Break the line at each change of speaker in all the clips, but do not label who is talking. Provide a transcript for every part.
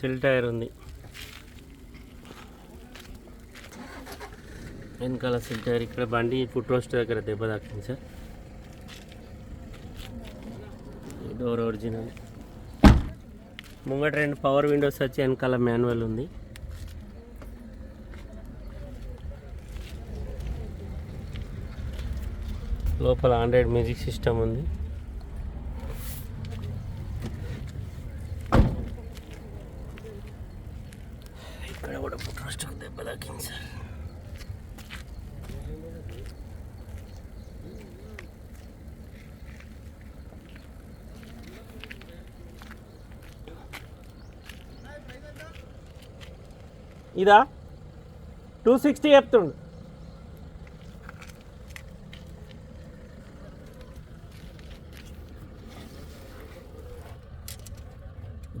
Cell tyre ఉంది. వెనకాల cell tyre ఇక్కడ బండి ఫుట్ రోస్ట్ దగ్గర దెబ్బ తాకింది సార్. డోర్ ఒరిజినల్ ముంగట రెండు పవర్ విండోస్ వచ్చి వెనకాల మాన్యువల్ ఉంది. లోపల ఆండ్రాయిడ్ మ్యూజిక్ సిస్టమ్ ఉంది ఇక్కడ కూడా ఫుట్ ఇదా? టూ సిక్స్టీ చెప్తుండు.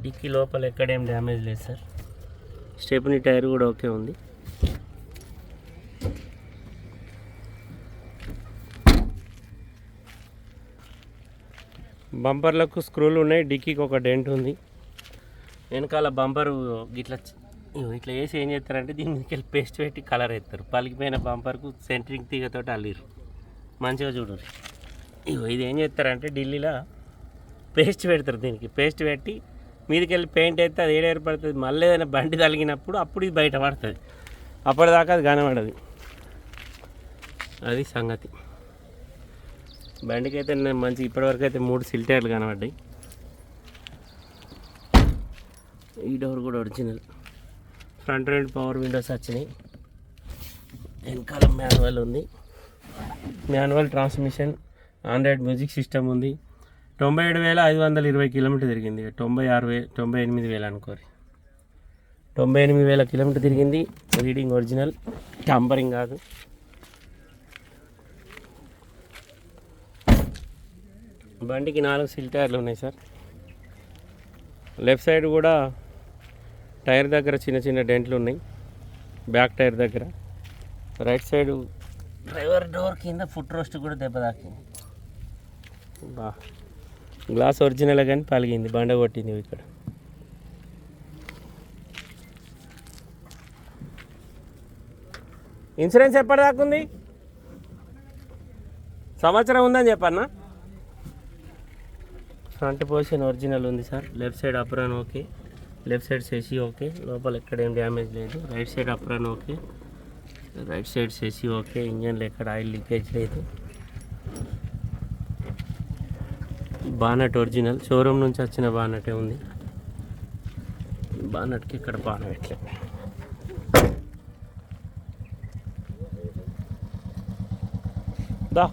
డిక్కీ లోపల ఎక్కడేం డ్యామేజ్ లేదు సార్. స్టెప్నీ టైర్ కూడా ఓకే ఉంది. బంపర్లకు స్క్రూలు ఉన్నాయి డిక్కీకి ఒక డెంట్ ఉంది. వెనకాల బంపర్ ఇట్లా ఇగో ఇట్లా వేసి ఏం చేస్తారంటే దీని మీదకి వెళ్ళి పేస్ట్ పెట్టి కలర్ వేస్తారు పలికిపోయిన బంపర్కు సెంట్రింగ్ తీగతో అల్లిరు మంచిగా చూడరు ఇగో ఇది ఏం చేస్తారంటే ఢిల్లీలో పేస్ట్ పెడతారు దీనికి. పేస్ట్ పెట్టి మీదకి వెళ్ళి పెయింట్ అయితే అది ఏడ ఏర్పడుతుంది మళ్ళీ ఏదైనా బండి తలిగినప్పుడు అప్పుడు ఇది బయట పడుతుంది. అప్పటిదాకా అది కనబడదు. అది సంగతి. బండికి అయితే నేను మంచి ఇప్పటివరకు అయితే మూడు సిల్టర్లు కనబడ్డాయి. ఈ డోర్ కూడా ఒరిజినల్. ఫ్రంట్ రెండు పవర్ విండోస్ వచ్చినాయి. వెనకాల మాన్యువల్ ఉంది. Manual transmission android music system ఉంది. తొంభై ఏడు వేల ఐదు వందల ఇరవై కిలోమీటర్ తిరిగింది. తొంభై ఆరు వే తొంభై ఎనిమిది వేలు అనుకోరి. తొంభై ఎనిమిది వేల కిలోమీటర్ తిరిగింది. రీడింగ్ ఒరిజినల్ టంబరింగ్ కాదు. బండికి నాలుగు సిల్ టైర్లు ఉన్నాయి సార్. లెఫ్ట్ సైడ్ కూడా టైర్ దగ్గర చిన్న చిన్న డెంట్లు ఉన్నాయి. బ్యాక్ టైర్ దగ్గర. రైట్ సైడ్ డ్రైవర్ డోర్ కింద ఫుట్ రోస్ట్ కూడా దెబ్బ తాకింది. బా. గ్లాస్ ఒరిజినల్ కానీ పలిగింది బండ కొట్టింది ఇక్కడ. ఇన్సూరెన్స్ ఎప్పటిదాకా ఉంది? సంవత్సరం ఉందని చెప్పన్నా? ఫ్రంట్ పోర్షన్ ఒరిజినల్ ఉంది sir. Left side apron okay. Left side సెసి okay. లోపల ఎక్కడ ఏం డ్యామేజ్ లేదు. Right side apron okay. Right side సెసి okay. ఇంజన్లో ఎక్కడ ఆయిల్ లీకేజ్ లేదు. Bonnet original. షోరూమ్ నుంచి వచ్చిన బానటే ఉంది. బానట్కి ఇక్కడ బాణ పెట్టలే దా.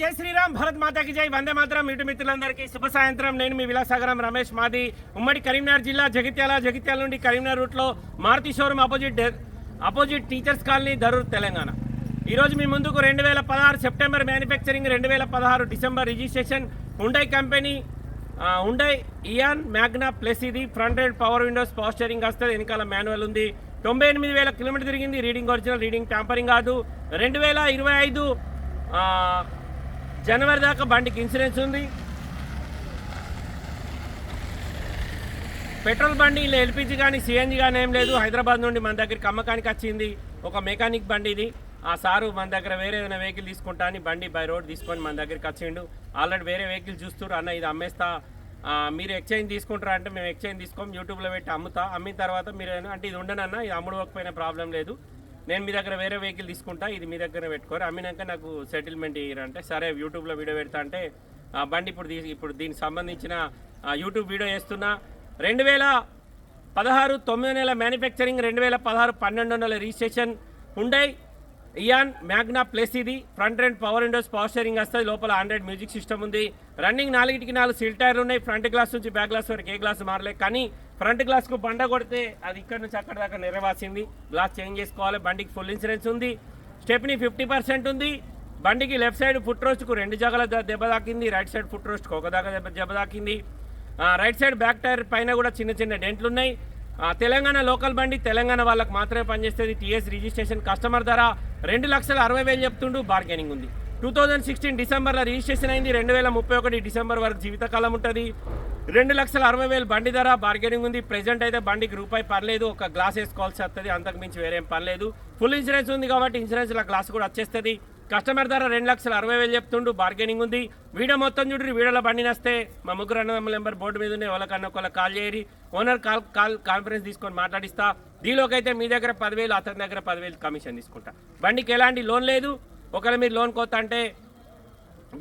జై శ్రీరామ్ భరత్ మాతాకి జై. వందే మాత్రం ఇటు మిత్రులందరికీ శుభ సాయంత్రం. నేను మీ విలాసాగరం రమేష్ మాది. ఉమ్మడి కరీంనగర్ జిల్లా జగిత్యాల జగిత్యాల నుండి కరీంనగర్ రూట్లో Maruti showroom opposite opposite teachers colony Dharur Telangana. ఈరోజు మీ ముందుకు రెండు వేల పదహారు సెప్టెంబర్ మ్యానుఫ్యాక్చరింగ్ రెండు వేల పదహారు December registration Hyundai company Hyundai Eon Magna plus ఇది. Front end power windows power steering వస్తుంది. వెనకాల మాన్యువల్ ఉంది. తొంభై ఎనిమిది వేల కిలోమీటర్ తిరిగింది. రీడింగ్ ఒరిజినల్ రీడింగ్ ట్యాంపరింగ్ కాదు. రెండు వేల ఇరవై ఐదు జనవరి దాకా బండికి ఇన్సూరెన్స్ ఉంది. పెట్రోల్ బండి ఇలా ఎల్పిజి కానీ సిఎన్జి కానీ ఏం లేదు. హైదరాబాద్ నుండి మన దగ్గరికి అమ్మకానికి వచ్చింది. ఒక మెకానిక్ బండి ఇది. ఆ సారు మన దగ్గర వేరే ఏదైనా వెహికల్ తీసుకుంటా అని బండి బై రోడ్ తీసుకొని మన దగ్గరికి వచ్చిండు. ఆల్రెడీ వేరే వెహికల్ చూస్తారు అన్న ఇది అమ్మేస్తా. మీరు ఎక్స్చేంజ్ తీసుకుంటారా అంటే మేము ఎక్స్చేంజ్ తీసుకోం యూట్యూబ్లో పెట్టి అమ్ముతా. అమ్మిన తర్వాత మీరు ఏమైనా- అంటే ఇది ఉండనన్నా ఇది అమ్ముడుకోకపోయినా ప్రాబ్లం లేదు. నేను మీ దగ్గర వేరే వెహికల్ తీసుకుంటా ఇది మీ దగ్గర పెట్టుకోరు. అమ్మినాక నాకు సెటిల్మెంట్ ఇయ్యారంటే సరే యూట్యూబ్లో వీడియో పెడతా అంటే బండి ఇప్పుడు తీసి ఇప్పుడు దీనికి సంబంధించిన యూట్యూబ్ వీడియో వేస్తున్నా రెండు వేల పదహారు తొమ్మిది నెలల మ్యానుఫ్యాక్చరింగ్ రెండు వేల పదహారు పన్నెండు నెలల registration Hyundai Eon Magna plus ఇది. Front and power windows power steering వస్తుంది. లోపల ఆండ్రాయిడ్ మ్యూజిక్ సిస్టమ్ ఉంది. రన్నింగ్ నాలుగిటికి నాలుగు సీల్ టైర్లు ఉన్నాయి. ఫ్రంట్ గ్లాస్ నుంచి బ్యాక్ గ్లాస్ వరకు ఏ గ్లాస్ మారలే కానీ ఫ్రంట్ గ్లాస్కు బండ కొడితే అది ఇక్కడ నుంచి అక్కడ దాకా నెరవాసింది గ్లాస్ చేంజ్ చేసుకోవాలి బండికి ఫుల్ ఇన్సూరెన్స్ ఉంది. స్టెప్ని ఫిఫ్టీ పర్సెంట్ ఉంది. బండికి లెఫ్ట్ సైడ్ ఫుట్ రోస్ట్కు రెండు జగల ద- దెబ్బ తాకింది. రైట్ సైడ్ ఫుట్ రోస్ట్కు ఒక దాకా దెబ్బ దెబ్బ తాకింది. రైట్ సైడ్ బ్యాక్ టైర్ పైన కూడా చిన్న చిన్న డెంట్లు ఉన్నాయి. తెలంగాణ లోకల్ బండి తెలంగాణ వాళ్ళకి మాత్రమే పనిచేస్తుంది. టీఎస్ రిజిస్ట్రేషన్ కస్టమర్ ధర రెండు లక్షల అరవై వేలు చెప్తుండు బార్గెనింగ్ ఉంది. టూ థౌజండ్ సిక్స్టీన్ డిసెంబర్లో రిజిస్ట్రేషన్ అయింది. రెండు వేల ముప్పై ఒకటి డిసెంబర్ వరకు జీవితకాలం ఉంటుంది. రెండు లక్షల అరవై వేలు బండి ధర బార్గెనింగ్ ఉంది. ప్రెజెంట్ అయితే బండికి రూపాయి పర్లేదు. ఒక గ్లాస్ వేసుకోవాల్సి వస్తుంది. అంతకు మించి వేరేం పర్లేదు. ఫుల్ ఇన్సూరెన్స్ ఉంది కాబట్టి ఇన్సూరెన్స్లో గ్లాస్ కూడా వచ్చేస్తుంది. కస్టమర్ ధర రెండు లక్షల అరవై వేలు చెప్తుండు. బార్గెనింగ్ ఉంది. వీడియో మొత్తం చూడండి వీడియోలో బండి నస్తే. మా ముగ్గురు అన్నదమ్ముల నెంబర్ బోర్డు మీద ఉన్నాయి. ఎవరికన్నా ఒకళ్ళకి కాల్ చేయరి ఓనర్ కాల్ కాల్ కాన్ఫరెన్స్ తీసుకొని మాట్లాడిస్తా. దీనిలోకి అయితే మీ దగ్గర పదివేలు అతని దగ్గర పదివేలు కమిషన్ తీసుకుంటా. బండికి ఎలాంటి లోన్ లేదు. ఒకవేళ మీరు లోన్ కొత్త అంటే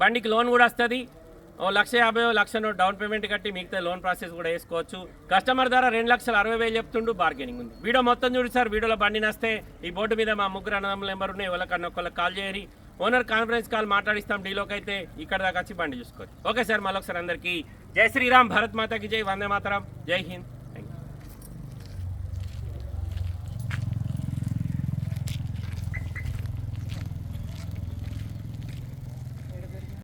బండికి లోన్ కూడా వస్తుంది. లక్ష యాభై లక్ష డౌన్ పేమెంట్ కట్టి మిగతా లోన్ ప్రాసెస్ కూడా వేసుకోవచ్చు. కస్టమర్ ధర రెండు లక్షల అరవై వేలు చెప్తుండు బార్గెనింగ్ ఉంది. వీడియో మొత్తం చూడు సార్ వీడియోలో బండి నస్తే ఈ బోర్డు మీద మా ముగ్గురు అన్నదమ్ముల నెంబర్ ఉన్నాయి ఎవరికన్నా ఒకళ్ళకి కాల్ చేయరి. ఓనర్ కాన్ఫరెన్స్ కాల్ మాట్లాడిస్తాం డీలోకి అయితే ఇక్కడ దాకా వచ్చి బండి చూసుకోవచ్చు ఓకే సార్ మళ్ళొకసారి అందరికీ జై శ్రీరామ్ భరత్ మాతకి జై వందే మాతరం జై హింద్.